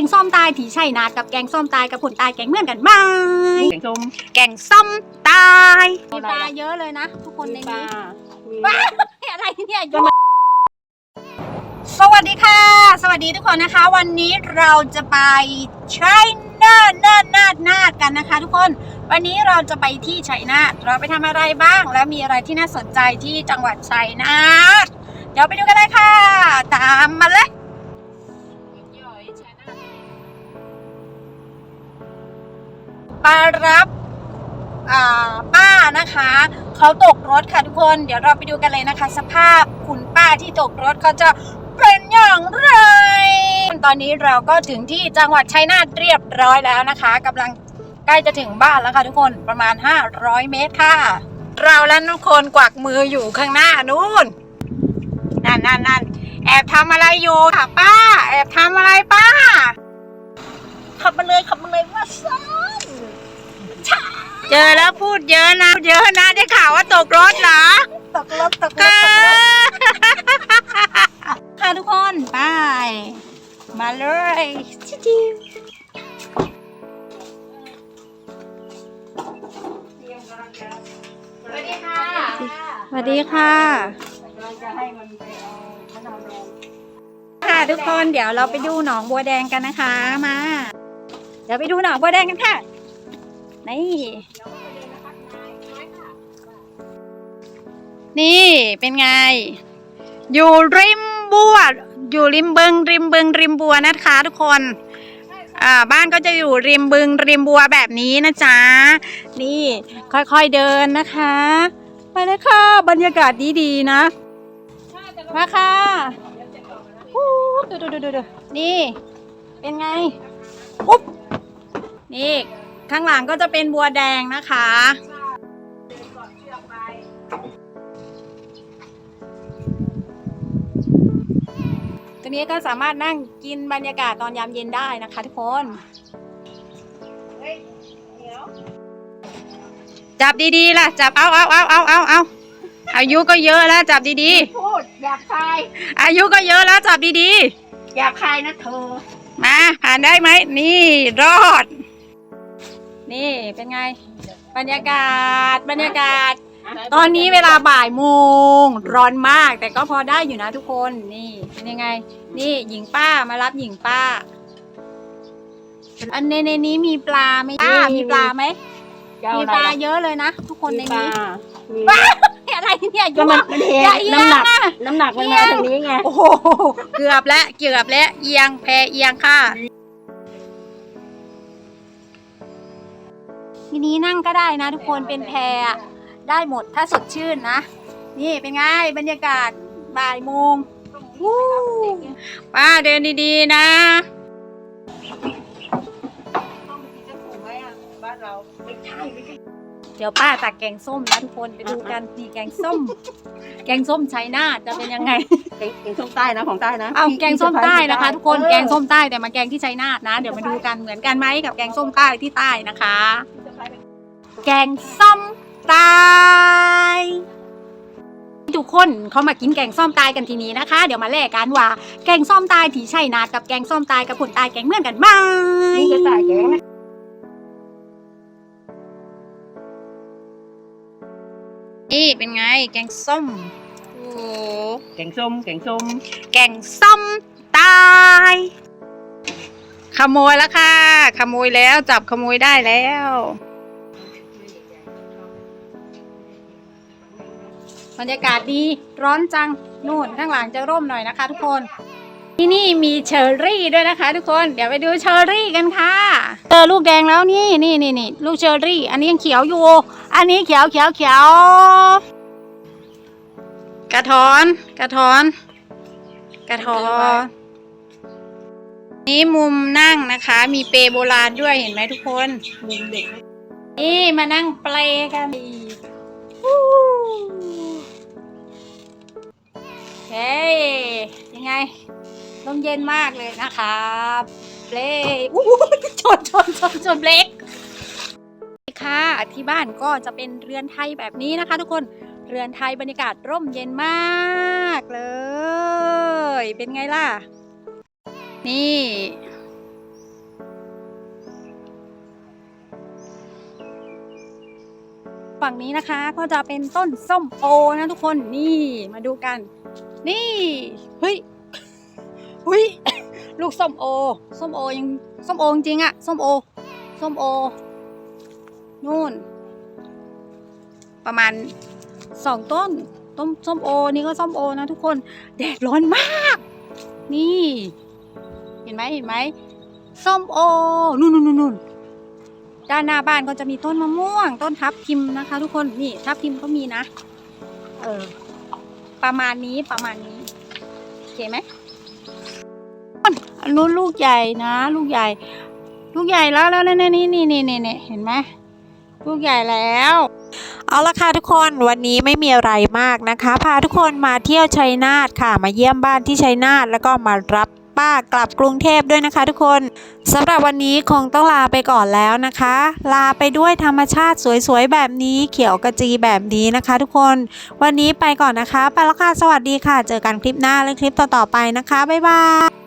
งส้มตายที่ใช่นากับแกงส้มตายกับผลตายแกงเหมือนกันไหมแกงส้มแกงส้มตายมีอะไรปลาล่ะเยอะเลยนะ ทุกคนในปลานี้มีอะไรเนี่ยยกสวัสดีค่ะ สวัสดีทุกคนนะคะ วันนี้เราจะไปชัยนาทนาทนาทนาทกันนะคะ ทุกคนวันนี้เราจะไปที่ชัยนาทเราไปทำอะไรบ้าง และมีอะไรที่น่าสนใจที่จังหวัดชัยนาทเดี๋ยวไปดูกันเลยค่ะ ตามมาเลย มารับป้านะคะเขาตกรถค่ะทุกคน เดี๋ยวเราไปดูกันเลยนะคะ สภาพคุณป้าที่ตกรถเขาจะเป็นอย่างไร ตอนนี้เราก็ถึงที่จังหวัดชัยนาทเรียบร้อยแล้วนะคะกำลังใกล้จะถึงบ้านแล้วค่ะทุกคนประมาณ 500 เมตรค่ะ เราและทุกคนกวักมืออยู่ข้างหน้านู่นนั่นนั่นนั่นแอบทำอะไรอยู่ค่ะป้า เจอแล้วพูดเยอะนะพูดเยอะนะได้ข่าวว่าตกรถเหรอ ตกรถตกรถค่ะทุกคนไปมาเลยชิวสวัสดีค่ะสวัสดีค่ะ ค่ะทุกคนเดี๋ยวเราไปดูหนองบัวแดงกันนะคะมา เดี๋ยวไปดูหนองบัวแดงกันค่ะ นี่ นี่เป็นไง อยู่ริมบัว อยู่ริมบึง ริมบึง ริมบัวนะคะทุกคนอ่าบ้านก็จะอยู่ริมบึง ริมบัวแบบนี้นะจ๊ะ นี่ค่อยๆเดินนะคะ ไปเลยค่ะบรรยากาศดีๆนะ มาค่ะดูดูดูดูดูนี่ เป็นไงปุ๊บ นี่ ข้างหลังก็จะเป็นบัวแดงนะคะ ตรงนี้ก็สามารถนั่งกินบรรยากาศตอนยามเย็นได้นะคะทุกคน จับดีๆล่ะ จับเอาเอาเอาเอาเอาเอาอายุก็เยอะแล้วจับดีพูดอยากคายๆ อายุก็เยอะแล้วจับดีอยากคายนะเธอ ๆ มาผ่านได้ไหมนี่รอด นี่เป็นไง บรรยากาศบรรยากาศ ตอนนี้เวลาบ่ายโมงร้อนมากแต่ก็พอได้อยู่นะทุกคนนี่เป็นยังไง นี่หญิงป้ามารับหญิงป้า อันในในนี้มีปลาไหมป้ามีปลาไหมมีปลาเยอะเลยนะทุกคนในปลานี้มีว้าอะไรเนี่ยก็มันมันเทอย่าเอียน้ำหนังกอะน้ำหนักมันเอีมายงทางนี้ไงโอ้โหเกือบแล้วเกือบแล้วเอียงแพเอียงค่ะ ทีนี้นั่งก็ได้นะทุกคนเป็นแพอะได้หมดถ้าสดชื่นนะ นี่เป็นไงบรรยากาศบ่ายโมงวู้ป้าเดินดีๆนะบ้านเราไม่ใช่ไม่ใช่เดี๋ยวป้าตักแกงส้มนะทุกคนไปดูกันนี่แกงส้ม แกงส้มชัยนาทจะเป็นยังไง แกงแกงส้มใต้นะของใต้นะเอาพี่แกงส้มใต้นะคะพี่ทุกคนเออแกงส้มใต้แต่มาแกงที่ชัยนาทนะ เดี๋ยวมาดูกันเหมือนกันไหมกับแกงส้มใต้ที่ใต้นะคะ แกงส้มใต้ทุกคนเขามากินแกงส้มใต้กันทีนี้นะคะ เดี๋ยวมาแลกกันว่า แกงส้มใต้ที่ชัยนาทกับแกงส้มใต้กับผลใต้แกงเหมือนกันไหมนี่ก็ใส่แกงนะนี่เป็นไงแกงส้มโอ้โหแกงส้มแกงส้มแกงส้มตาย ขโมยแล้วค่ะ ขโมยแล้วจับขโมยได้แล้ว บรรยากาศดีร้อนจังนู่นข้างหลังจะร่มหน่อยนะคะ ทุกคน ที่นี่มีเชอร์รี่ด้วยนะคะ ทุกคนเดี๋ยวไปดูเชอร์รี่กันค่ะเจอลูกแดงแล้วนี่นี่นี่นี่ลูกเชอร์รี่ อันนี้ยังเขียวอยู่ อันนี้เขียวเขียวเขียวกระถอนกระถอน กระถอนนี่มุมนั่งนะคะ มีเปโบราณด้วยเห็นไหมทุกคนมุมเด็กนี่มานั่งเปลกันฮู้ ยังไงลมเย็นมากเลยนะครับเบรกอู้ชนชนชนชนเบรกค่ะที่บ้านก็จะเป็นเรือนไทยแบบนี้นะคะ ทุกคนเรือนไทยบรรยากาศร่มเย็นมากเลย เป็นไงล่ะ นี่ ฝั่งนี้นะคะก็จะเป็นต้นส้มโอนะทุกคนนี่มาดูกัน นี่เฮ้ยเฮ้ยลูกส้มโอส้มโอยังส้มโอจริงอะส้มโอส้มโอนู่น ประมาณสองต้นต้มส้มโอนี่ก็ส้มโอนะทุกคนแดดร้อนมาก นี่ เห็นไหมเห็นไหมส้มโอนู่นนู่นนู่นด้านหน้าบ้านก็จะมีต้นมะม่วง ต้นทับทิมนะคะ ทุกคนนี่ทับทิมก็มีนะ เออ ประมาณนี้ประมาณนี้โอเคไหมอันนู้นลูกใหญ่นะ ลูกใหญ่ ลูกใหญ่แล้วแล้วนี่นี่นี่นี่นี่นี่เห็นไหมลูกใหญ่แล้วเอาละค่ะทุกคนวันนี้ไม่มีอะไรมากนะคะ พาทุกคนมาเที่ยวชัยนาทค่ะ มาเยี่ยมบ้านที่ชัยนาทแล้วก็มารับ ป้ากลับกรุงเทพด้วยนะคะทุกคนสำหรับวันนี้คงต้องลาไปก่อนแล้วนะคะ ลาไปด้วยธรรมชาติสวยๆแบบนี้เขียวกระจีแบบนี้นะคะ ทุกคน วันนี้ไปก่อนนะคะ ไปแล้วค่ะสวัสดีค่ะ เจอกันคลิปหน้าและคลิปต่อๆไปนะคะบ๊ายบาย